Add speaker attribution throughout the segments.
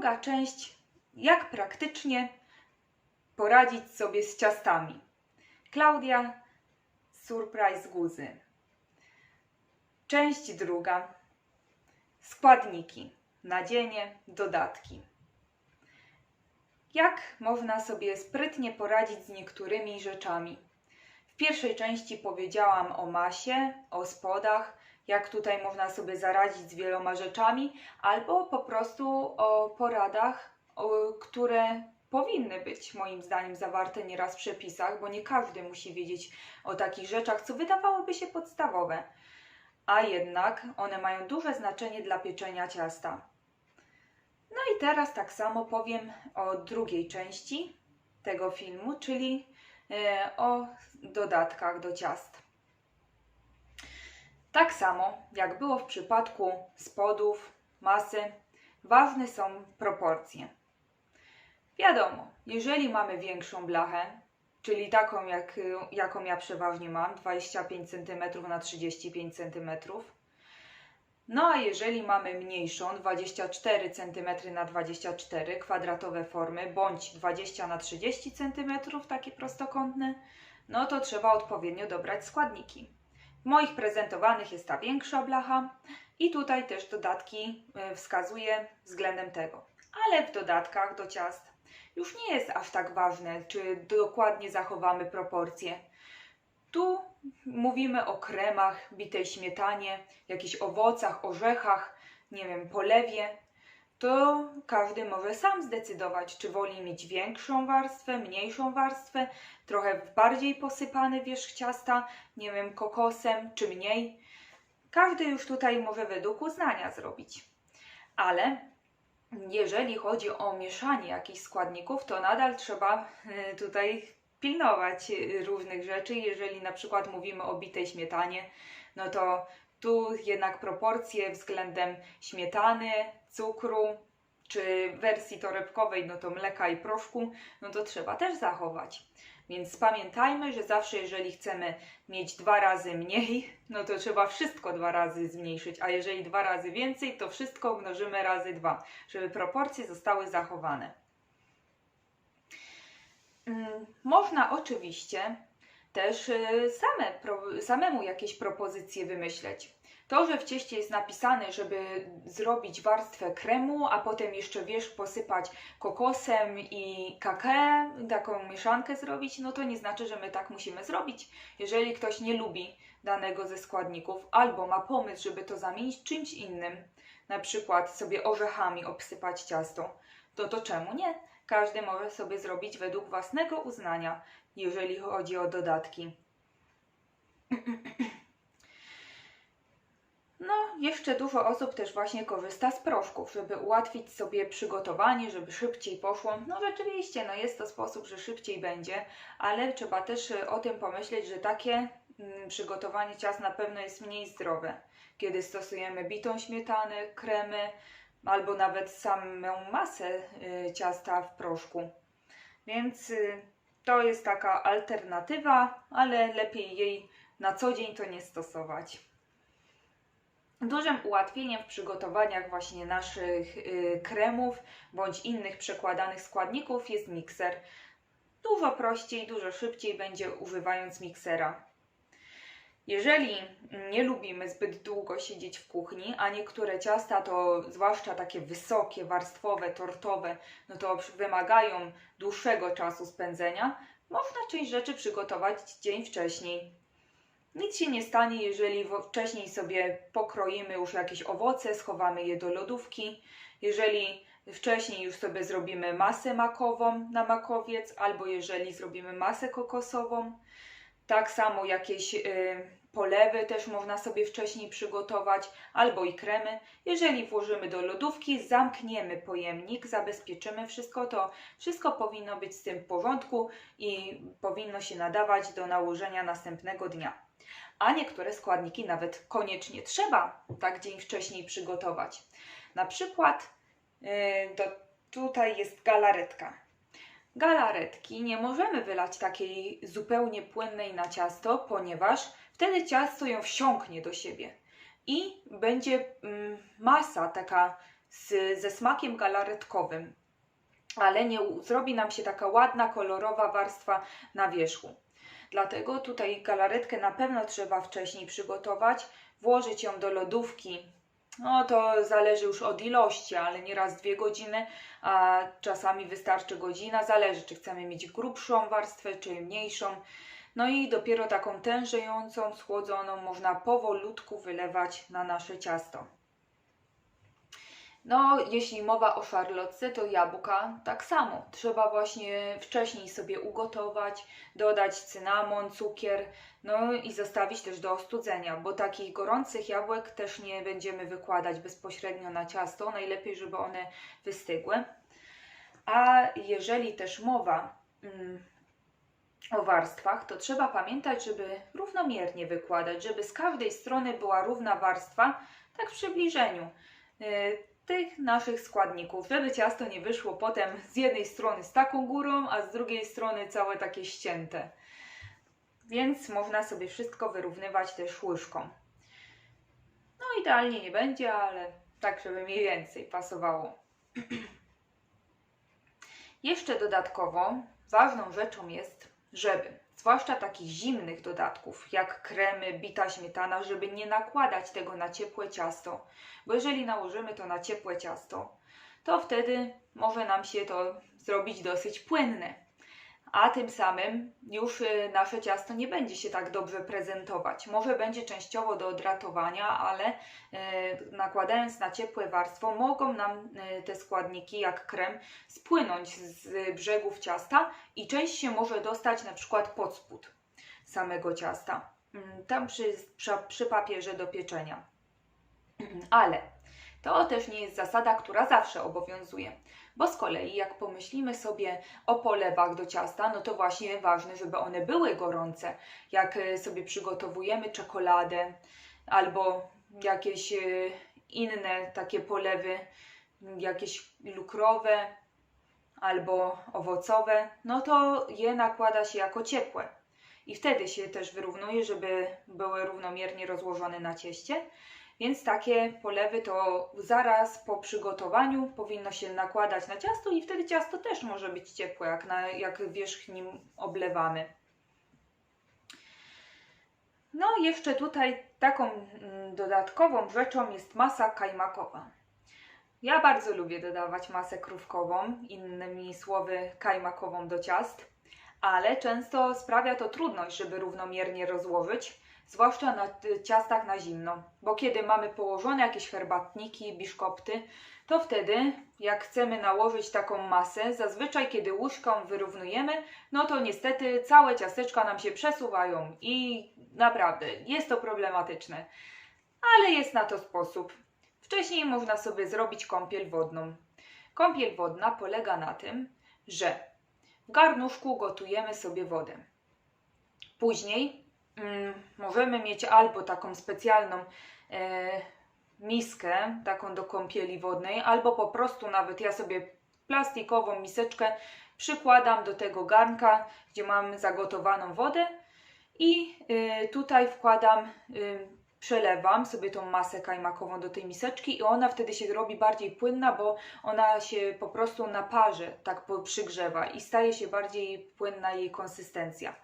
Speaker 1: druga część, jak praktycznie poradzić sobie z ciastami. Klaudia, surprise guzy. Część druga. Składniki, nadzienie, dodatki. Jak można sobie sprytnie poradzić z niektórymi rzeczami? W pierwszej części powiedziałam o masie, o spodach, jak tutaj można sobie zaradzić z wieloma rzeczami, albo po prostu o poradach, które powinny być moim zdaniem zawarte nieraz w przepisach, bo nie każdy musi wiedzieć o takich rzeczach, co wydawałoby się podstawowe, a jednak one mają duże znaczenie dla pieczenia ciasta. No i teraz tak samo powiem o drugiej części tego filmu, czyli e, o dodatkach do ciast. Tak samo jak było w przypadku spodów, masy, ważne są proporcje. Wiadomo, jeżeli mamy większą blachę, czyli taką jak, jaką ja przeważnie mam, 25 cm na 35 cm, no a jeżeli mamy mniejszą, 24 cm na 24 kwadratowe formy, bądź 20 na 30 cm, takie prostokątne, no to trzeba odpowiednio dobrać składniki. Moich prezentowanych jest ta większa blacha i tutaj też dodatki y, wskazuję względem tego. Ale w dodatkach do ciast już nie jest aż tak ważne, czy dokładnie zachowamy proporcje. Tu mówimy o kremach, bitej śmietanie, jakichś owocach, orzechach, nie wiem, polewie. To każdy może sam zdecydować, czy woli mieć większą warstwę, mniejszą warstwę, trochę bardziej posypany wierzch ciasta, nie wiem, kokosem, czy mniej. Każdy już tutaj może według uznania zrobić. Ale jeżeli chodzi o mieszanie jakichś składników, to nadal trzeba y, tutaj pilnować y, różnych rzeczy. Jeżeli na przykład mówimy o bitej śmietanie, no to tu jednak proporcje względem śmietany, cukru, czy wersji torebkowej, no to mleka i proszku, no to trzeba też zachować. Więc pamiętajmy, że zawsze jeżeli chcemy mieć dwa razy mniej, no to trzeba wszystko dwa razy zmniejszyć, a jeżeli dwa razy więcej, to wszystko mnożymy razy dwa, żeby proporcje zostały zachowane. Mm, Można oczywiście też y, same, samemu jakieś propozycje wymyśleć. To, że w cieście jest napisane, żeby zrobić warstwę kremu, a potem jeszcze wierzch posypać kokosem i kakao, taką mieszankę zrobić, no to nie znaczy, że my tak musimy zrobić. Jeżeli ktoś nie lubi danego ze składników albo ma pomysł, żeby to zamienić czymś innym, na przykład sobie orzechami obsypać ciasto, to to czemu nie? Każdy może sobie zrobić według własnego uznania, jeżeli chodzi o dodatki. No, jeszcze dużo osób też właśnie korzysta z proszków, żeby ułatwić sobie przygotowanie, żeby szybciej poszło. No rzeczywiście, no jest to sposób, że szybciej będzie, ale trzeba też y, o tym pomyśleć, że takie mm, przygotowanie ciast na pewno jest mniej zdrowe, kiedy stosujemy bitą śmietanę, kremy albo nawet samą masę y, ciasta w proszku. Więc y, to jest taka alternatywa, ale lepiej jej na co dzień to nie stosować. Dużym ułatwieniem w przygotowaniach właśnie naszych y, kremów bądź innych przekładanych składników jest mikser. Dużo prościej, dużo szybciej będzie używając miksera. Jeżeli nie lubimy zbyt długo siedzieć w kuchni, a niektóre ciasta to zwłaszcza takie wysokie, warstwowe, tortowe, no to wymagają dłuższego czasu spędzenia, można część rzeczy przygotować dzień wcześniej. Nic się nie stanie, jeżeli wcześniej sobie pokroimy już jakieś owoce, schowamy je do lodówki. Jeżeli wcześniej już sobie zrobimy masę makową na makowiec, albo jeżeli zrobimy masę kokosową. Tak samo jakieś y, polewy też można sobie wcześniej przygotować, albo i kremy. Jeżeli włożymy do lodówki, zamkniemy pojemnik, zabezpieczymy wszystko, to wszystko powinno być z tym w porządku i powinno się nadawać do nałożenia następnego dnia a niektóre składniki nawet koniecznie trzeba tak dzień wcześniej przygotować. Na przykład yy, tutaj jest galaretka. Galaretki nie możemy wylać takiej zupełnie płynnej na ciasto, ponieważ wtedy ciasto ją wsiąknie do siebie i będzie mm, masa taka z, ze smakiem galaretkowym, ale nie zrobi nam się taka ładna, kolorowa warstwa na wierzchu. Dlatego tutaj galaretkę na pewno trzeba wcześniej przygotować, włożyć ją do lodówki. No to zależy już od ilości, ale nieraz dwie godziny, a czasami wystarczy godzina. Zależy, czy chcemy mieć grubszą warstwę, czy mniejszą. No i dopiero taką tężejącą, schłodzoną można powolutku wylewać na nasze ciasto. No, jeśli mowa o szarlotce, to jabłka tak samo. Trzeba właśnie wcześniej sobie ugotować, dodać cynamon, cukier, no i zostawić też do ostudzenia, bo takich gorących jabłek też nie będziemy wykładać bezpośrednio na ciasto. Najlepiej, żeby one wystygły. A jeżeli też mowa mm, o warstwach, to trzeba pamiętać, żeby równomiernie wykładać, żeby z każdej strony była równa warstwa, tak w przybliżeniu y, tych naszych składników, żeby ciasto nie wyszło potem z jednej strony z taką górą, a z drugiej strony całe takie ścięte. Więc można sobie wszystko wyrównywać też łyżką. No idealnie nie będzie, ale tak, żeby mniej więcej pasowało. Jeszcze dodatkowo ważną rzeczą jest, żeby, zwłaszcza takich zimnych dodatków, jak kremy, bita śmietana, żeby nie nakładać tego na ciepłe ciasto, bo jeżeli nałożymy to na ciepłe ciasto, to wtedy może nam się to zrobić dosyć płynne, a tym samym już y, nasze ciasto nie będzie się tak dobrze prezentować. Może będzie częściowo do odratowania, ale y, nakładając na ciepłe warstwo, mogą nam y, te składniki, jak krem, spłynąć z brzegów ciasta i część się może dostać na przykład pod spód samego ciasta, Mm, tam przy, przy, przy papierze do pieczenia. Ale to też nie jest zasada, która zawsze obowiązuje. Bo z kolei, jak pomyślimy sobie o polewach do ciasta, no to właśnie ważne, żeby one były gorące. Jak e, sobie przygotowujemy czekoladę albo jakieś e, inne takie polewy, jakieś lukrowe albo owocowe, no to je nakłada się jako ciepłe. I wtedy się też wyrównuje, żeby były równomiernie rozłożone na cieście. Więc takie polewy to zaraz po przygotowaniu powinno się nakładać na ciasto i wtedy ciasto też może być ciepłe, jak, na, jak wierzch nim oblewamy. No jeszcze tutaj taką mm, dodatkową rzeczą jest masa kajmakowa. Ja bardzo lubię dodawać masę krówkową, innymi słowy kajmakową do ciast, ale często sprawia to trudność, żeby równomiernie rozłożyć zwłaszcza na ciastach na zimno, bo kiedy mamy położone jakieś herbatniki, biszkopty, to wtedy jak chcemy nałożyć taką masę, zazwyczaj kiedy łyżką wyrównujemy, no to niestety całe ciasteczka nam się przesuwają i naprawdę jest to problematyczne. Ale jest na to sposób. Wcześniej można sobie zrobić kąpiel wodną. Kąpiel wodna polega na tym, że w garnuszku gotujemy sobie wodę. Później możemy mieć albo taką specjalną e, miskę, taką do kąpieli wodnej, albo po prostu nawet ja sobie plastikową miseczkę przykładam do tego garnka, gdzie mam zagotowaną wodę i y, tutaj wkładam, y, przelewam sobie tą masę kajmakową do tej miseczki i ona wtedy się robi bardziej płynna, bo ona się po prostu na parze tak przygrzewa i staje się bardziej płynna jej konsystencja.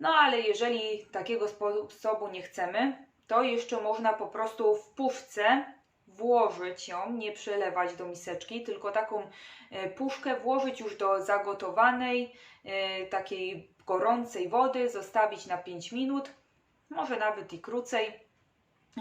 Speaker 1: No ale jeżeli takiego sposobu nie chcemy, to jeszcze można po prostu w puszce włożyć ją, nie przelewać do miseczki, tylko taką e, puszkę włożyć już do zagotowanej, e, takiej gorącej wody, zostawić na 5 minut, może nawet i krócej,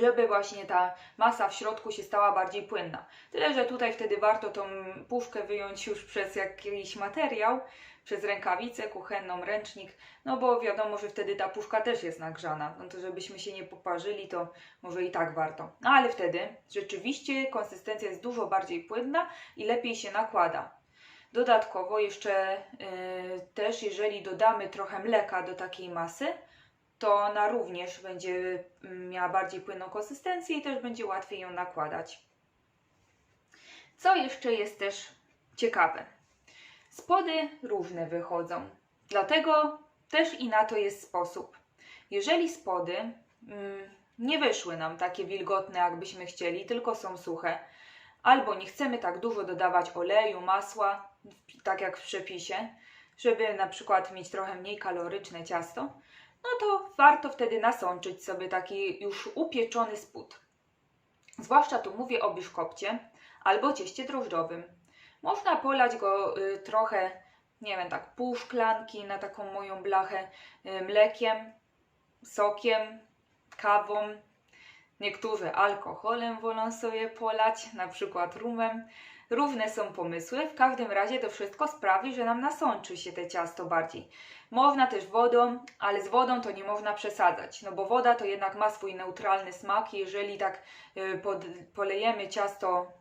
Speaker 1: żeby właśnie ta masa w środku się stała bardziej płynna. Tyle, że tutaj wtedy warto tą puszkę wyjąć już przez jakiś materiał, przez rękawicę kuchenną, ręcznik, no bo wiadomo, że wtedy ta puszka też jest nagrzana. No to żebyśmy się nie poparzyli, to może i tak warto. No ale wtedy rzeczywiście konsystencja jest dużo bardziej płynna i lepiej się nakłada. Dodatkowo jeszcze yy, też, jeżeli dodamy trochę mleka do takiej masy, to ona również będzie mm, miała bardziej płynną konsystencję i też będzie łatwiej ją nakładać. Co jeszcze jest też ciekawe? Spody różne wychodzą, dlatego też i na to jest sposób. Jeżeli spody mm, nie wyszły nam takie wilgotne, jakbyśmy chcieli, tylko są suche, albo nie chcemy tak dużo dodawać oleju, masła, tak jak w przepisie, żeby na przykład mieć trochę mniej kaloryczne ciasto, no to warto wtedy nasączyć sobie taki już upieczony spód. Zwłaszcza tu mówię o biszkopcie albo cieście drożdżowym. Można polać go y, trochę, nie wiem, tak pół szklanki na taką moją blachę y, mlekiem, sokiem, kawą. Niektórzy alkoholem wolą sobie polać, na przykład rumem. Równe są pomysły, w każdym razie to wszystko sprawi, że nam nasączy się te ciasto bardziej. Można też wodą, ale z wodą to nie można przesadzać, no bo woda to jednak ma swój neutralny smak i jeżeli tak y, pod, polejemy ciasto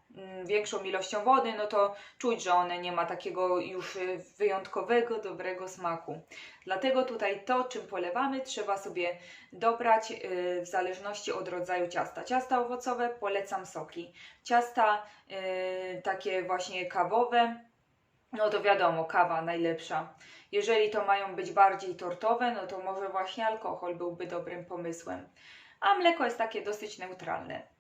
Speaker 1: większą ilością wody, no to czuć, że one nie ma takiego już y, wyjątkowego, dobrego smaku. Dlatego tutaj to, czym polewamy, trzeba sobie dobrać y, w zależności od rodzaju ciasta. Ciasta owocowe polecam soki. Ciasta y, takie właśnie kawowe, no to wiadomo, kawa najlepsza. Jeżeli to mają być bardziej tortowe, no to może właśnie alkohol byłby dobrym pomysłem. A mleko jest takie dosyć neutralne.